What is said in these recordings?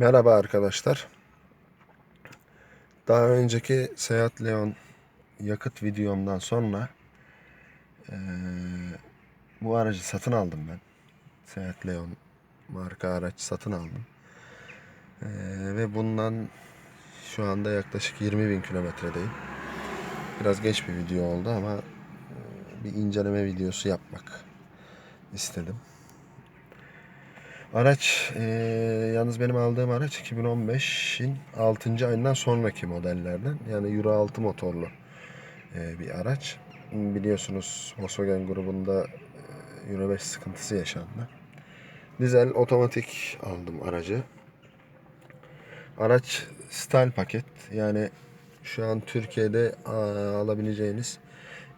Merhaba arkadaşlar. Daha önceki Seat Leon yakıt videomdan sonra eee, bu aracı satın aldım ben. Seat Leon marka araç satın aldım. Eee, ve bundan şu anda yaklaşık 20 bin kilometredeyim. Biraz geç bir video oldu ama eee, bir inceleme videosu yapmak istedim. Araç eee, yalnız benim aldığım araç 2015'in 6. ayından sonraki modellerden. Yani Euro 6 motorlu eee, bir araç. Biliyorsunuz Volkswagen grubunda eee, Euro 5 sıkıntısı yaşandı. Dizel otomatik aldım aracı. Araç style paket. Yani şu an Türkiye'de alabileceğiniz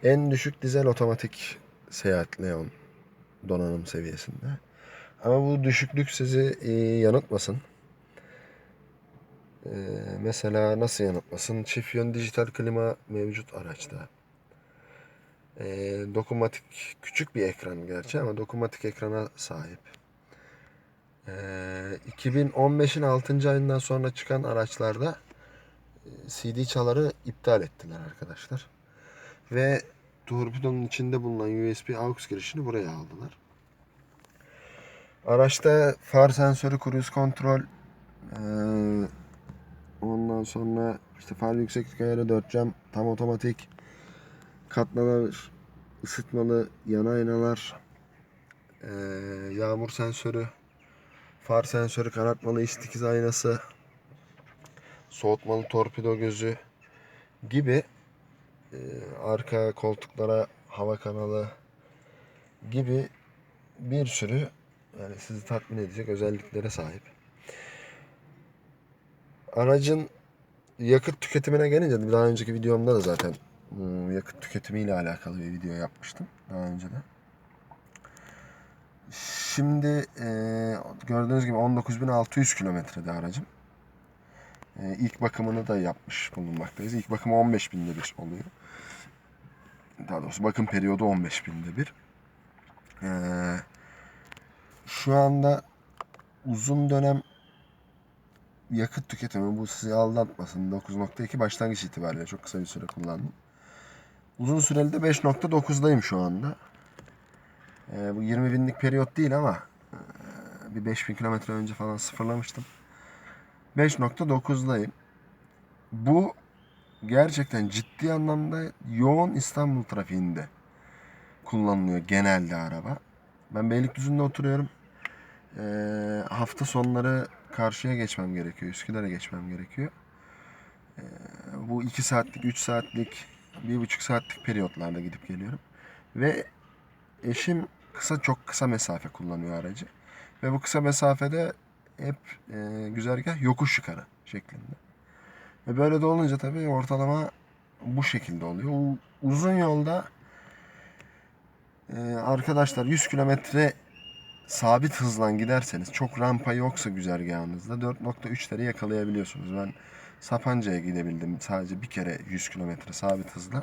en düşük dizel otomatik Seat Leon donanım seviyesinde. Ama bu düşüklük sizi e, yanıltmasın. E, mesela nasıl yanıltmasın? Çift yön dijital klima mevcut araçta. E, dokunmatik küçük bir ekran gerçi ama dokunmatik ekrana sahip. E, 2015'in 6. ayından sonra çıkan araçlarda CD çaları iptal ettiler arkadaşlar. Ve torpidonun içinde bulunan USB aux girişini buraya aldılar. Araçta far sensörü, cruise kontrol, ondan sonra işte far yükseklik ayarı, 4 cam, tam otomatik, katlanır, ısıtmalı yan aynalar, yağmur sensörü, far sensörü, karartmalı iç dikiz aynası, soğutmalı torpido gözü gibi arka koltuklara hava kanalı gibi bir sürü yani sizi tatmin edecek özelliklere sahip. Aracın yakıt tüketimine gelince daha önceki videomda da zaten bu yakıt tüketimiyle alakalı bir video yapmıştım daha önceden. Şimdi e, gördüğünüz gibi 19.600 kilometrede aracım. E, ilk bakımını da yapmış bulunmaktayız. İlk bakımı 15 binde bir oluyor. Daha doğrusu bakım periyodu 15 binde bir. Eee şu anda uzun dönem yakıt tüketimi bu sizi aldatmasın. 9.2 başlangıç itibariyle çok kısa bir süre kullandım. Uzun süreli de 5.9'dayım şu anda. Ee, bu 20 binlik periyot değil ama e, bir 5000 kilometre önce falan sıfırlamıştım. 5.9'dayım. Bu gerçekten ciddi anlamda yoğun İstanbul trafiğinde kullanılıyor genelde araba. Ben Beylikdüzü'nde oturuyorum. Ee, hafta sonları karşıya geçmem gerekiyor. Üsküdar'a geçmem gerekiyor. Ee, bu 2 saatlik, 3 saatlik, 1,5 saatlik periyotlarda gidip geliyorum. Ve eşim kısa çok kısa mesafe kullanıyor aracı. Ve bu kısa mesafede hep e, güzergah yokuş yukarı şeklinde. Ve böyle de olunca tabii ortalama bu şekilde oluyor. U- uzun yolda ee, arkadaşlar 100 kilometre sabit hızla giderseniz çok rampa yoksa güzergahınızda 4.3'leri yakalayabiliyorsunuz. Ben Sapanca'ya gidebildim sadece bir kere 100 kilometre sabit hızla.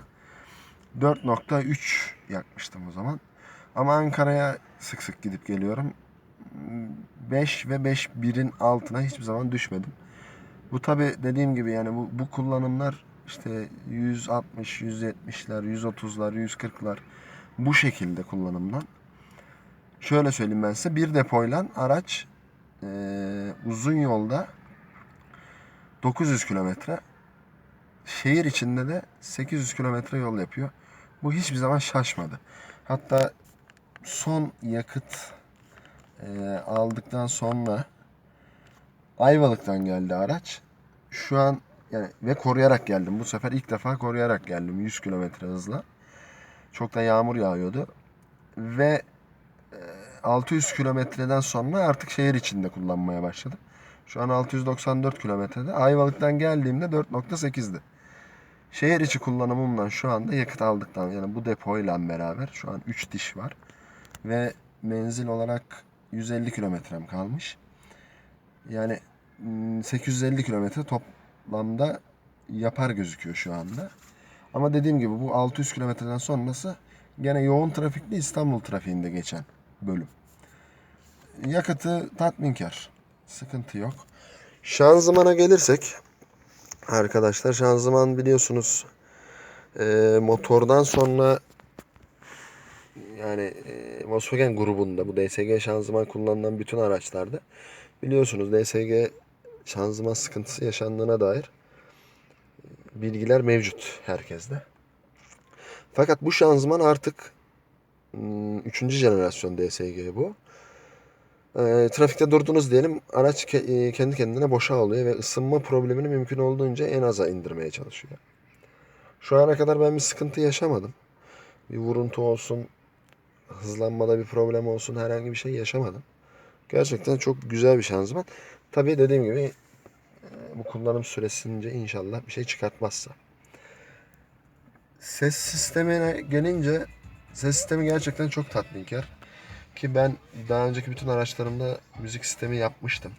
4.3 yakmıştım o zaman. Ama Ankara'ya sık sık gidip geliyorum. 5 ve 5.1'in altına hiçbir zaman düşmedim. Bu tabi dediğim gibi yani bu, bu kullanımlar işte 160, 170'ler, 130'lar, 140'lar bu şekilde kullanımdan. Şöyle söyleyeyim ben size bir depoyla araç e, uzun yolda 900 kilometre şehir içinde de 800 kilometre yol yapıyor. Bu hiçbir zaman şaşmadı. Hatta son yakıt e, aldıktan sonra Ayvalık'tan geldi araç. Şu an yani ve koruyarak geldim. Bu sefer ilk defa koruyarak geldim 100 kilometre hızla. Çok da yağmur yağıyordu. Ve 600 kilometreden sonra artık şehir içinde kullanmaya başladım. Şu an 694 kilometrede. Ayvalık'tan geldiğimde 4.8'di. Şehir içi kullanımımdan şu anda yakıt aldıktan yani bu depoyla beraber şu an 3 diş var. Ve menzil olarak 150 kilometrem kalmış. Yani mm, 850 kilometre toplamda yapar gözüküyor şu anda. Ama dediğim gibi bu 600 kilometreden sonrası gene yoğun trafikli İstanbul trafiğinde geçen bölüm. Yakıtı tatminkar. Sıkıntı yok. Şanzımana gelirsek arkadaşlar şanzıman biliyorsunuz e, motordan sonra yani e, Volkswagen grubunda bu DSG şanzıman kullanılan bütün araçlarda biliyorsunuz DSG şanzıman sıkıntısı yaşandığına dair bilgiler mevcut herkeste. Fakat bu şanzıman artık 3. jenerasyon DSG bu. E, trafikte durdunuz diyelim araç ke- e, kendi kendine boşa alıyor ve ısınma problemini mümkün olduğunca en aza indirmeye çalışıyor. Şu ana kadar ben bir sıkıntı yaşamadım. Bir vuruntu olsun, hızlanmada bir problem olsun herhangi bir şey yaşamadım. Gerçekten çok güzel bir şanzıman. Tabii dediğim gibi e, bu kullanım süresince inşallah bir şey çıkartmazsa. Ses sistemine gelince ses sistemi gerçekten çok tatminkar. Ki ben daha önceki bütün araçlarımda müzik sistemi yapmıştım.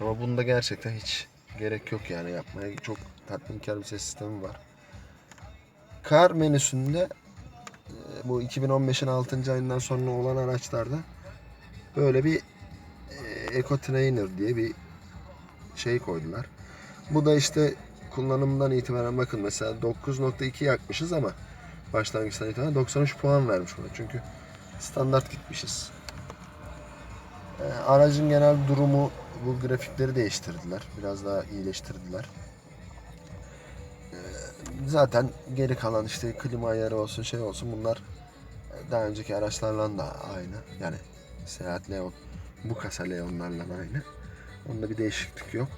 Ama bunda gerçekten hiç gerek yok yani yapmaya. Çok tatminkar bir ses sistemi var. Kar menüsünde e, bu 2015'in 6. ayından sonra olan araçlarda böyle bir e, Eco Trainer diye bir şey koydular. Bu da işte kullanımdan itibaren bakın mesela 9.2 yakmışız ama başlangıçtan itibaren 93 puan vermiş buna. Çünkü standart gitmişiz. E, aracın genel durumu bu grafikleri değiştirdiler. Biraz daha iyileştirdiler. E, zaten geri kalan işte klima ayarı olsun şey olsun bunlar daha önceki araçlarla da aynı. Yani Seat Leon, bu kasa Leon'larla aynı. Onda bir değişiklik yok.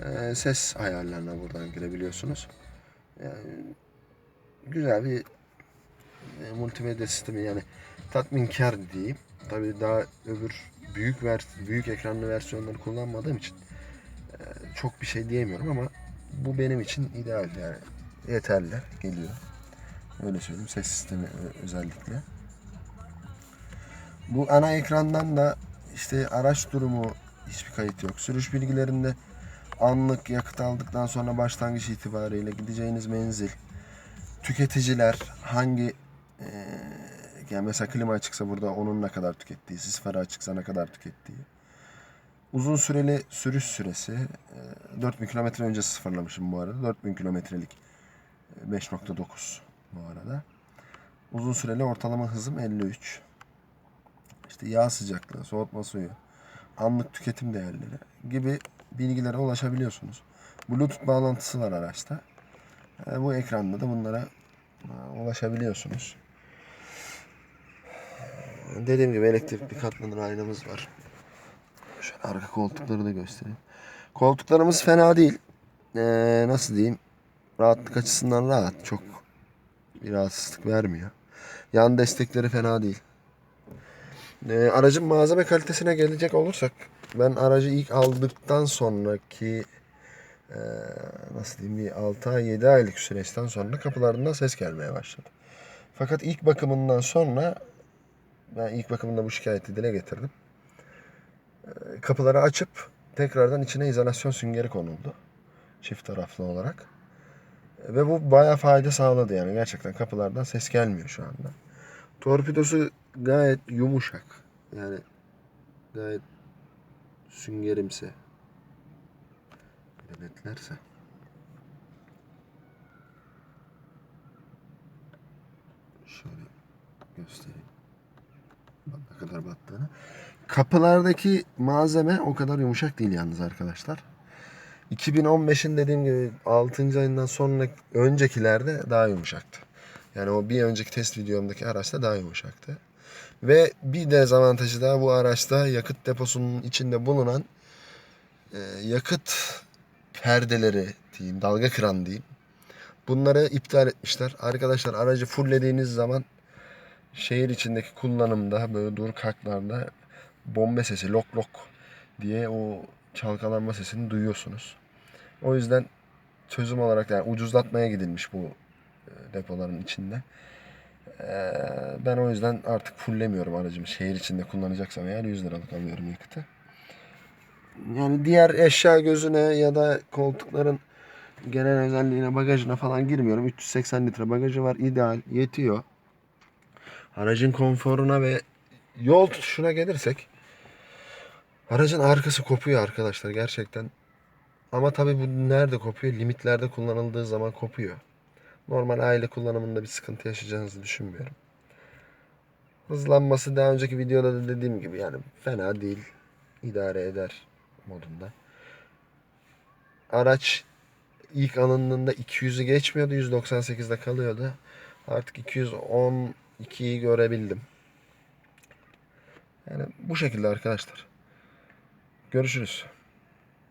E, ses ayarlarına buradan girebiliyorsunuz. Yani güzel bir e, multimedya sistemi yani tatminkar diyeyim. Tabii daha öbür büyük ver büyük ekranlı versiyonları kullanmadığım için e, çok bir şey diyemiyorum ama bu benim için ideal yani yeterli geliyor. Öyle söyleyeyim ses sistemi ö- özellikle. Bu ana ekrandan da işte araç durumu hiçbir kayıt yok. Sürüş bilgilerinde anlık yakıt aldıktan sonra başlangıç itibariyle gideceğiniz menzil, tüketiciler hangi eee, yani mesela klima açıksa burada onun ne kadar tükettiği, sis farı açıksa ne kadar tükettiği. Uzun süreli sürüş süresi eee, 4000 kilometre önce sıfırlamışım bu arada. 4000 kilometrelik eee, 5.9 bu arada. Uzun süreli ortalama hızım 53. İşte yağ sıcaklığı, soğutma suyu, anlık tüketim değerleri gibi bilgilere ulaşabiliyorsunuz. Bluetooth bağlantısı var araçta. E, bu ekranda da bunlara e, ulaşabiliyorsunuz. Dediğim gibi elektrikli katlanır aynamız var. Şöyle arka koltukları da göstereyim. Koltuklarımız fena değil. Ee, nasıl diyeyim? Rahatlık açısından rahat. Çok bir rahatsızlık vermiyor. Yan destekleri fena değil. Ee, aracın malzeme kalitesine gelecek olursak ben aracı ilk aldıktan sonraki ee, nasıl diyeyim bir 6 ay 7 aylık süreçten sonra kapılarından ses gelmeye başladı. Fakat ilk bakımından sonra ben ilk bakımında bu şikayeti dile getirdim. Ee, kapıları açıp tekrardan içine izolasyon süngeri konuldu. Çift taraflı olarak. Ve bu bayağı fayda sağladı yani. Gerçekten kapılardan ses gelmiyor şu anda. Torpidosu gayet yumuşak. Yani gayet süngerimsi. Bir de netlerse. Şöyle göstereyim. Ne kadar battığını. Kapılardaki malzeme o kadar yumuşak değil yalnız arkadaşlar. 2015'in dediğim gibi 6. ayından sonra öncekilerde daha yumuşaktı. Yani o bir önceki test videomdaki araçta daha yumuşaktı. Ve bir dezavantajı daha bu araçta yakıt deposunun içinde bulunan e, yakıt perdeleri diyeyim, dalga kıran diyeyim. Bunları iptal etmişler. Arkadaşlar aracı fulllediğiniz zaman şehir içindeki kullanımda böyle dur kalklarda bombe sesi lok lok diye o çalkalanma sesini duyuyorsunuz. O yüzden çözüm olarak yani ucuzlatmaya gidilmiş bu e, depoların içinde. Ee, Ben o yüzden artık fulllemiyorum aracımı. Şehir içinde kullanacaksam eğer 100 liralık alıyorum yakıtı. Yani diğer eşya gözüne ya da koltukların genel özelliğine bagajına falan girmiyorum. 380 litre bagajı var. ideal yetiyor. Aracın konforuna ve yol tutuşuna gelirsek Aracın arkası kopuyor arkadaşlar gerçekten. Ama tabii bu nerede kopuyor? Limitlerde kullanıldığı zaman kopuyor. Normal aile kullanımında bir sıkıntı yaşayacağınızı düşünmüyorum. Hızlanması daha önceki videoda da dediğim gibi yani fena değil. İdare eder modunda. Araç ilk alındığında 200'ü geçmiyordu. 198'de kalıyordu. Artık 212'yi görebildim. Yani bu şekilde arkadaşlar. Görüşürüz.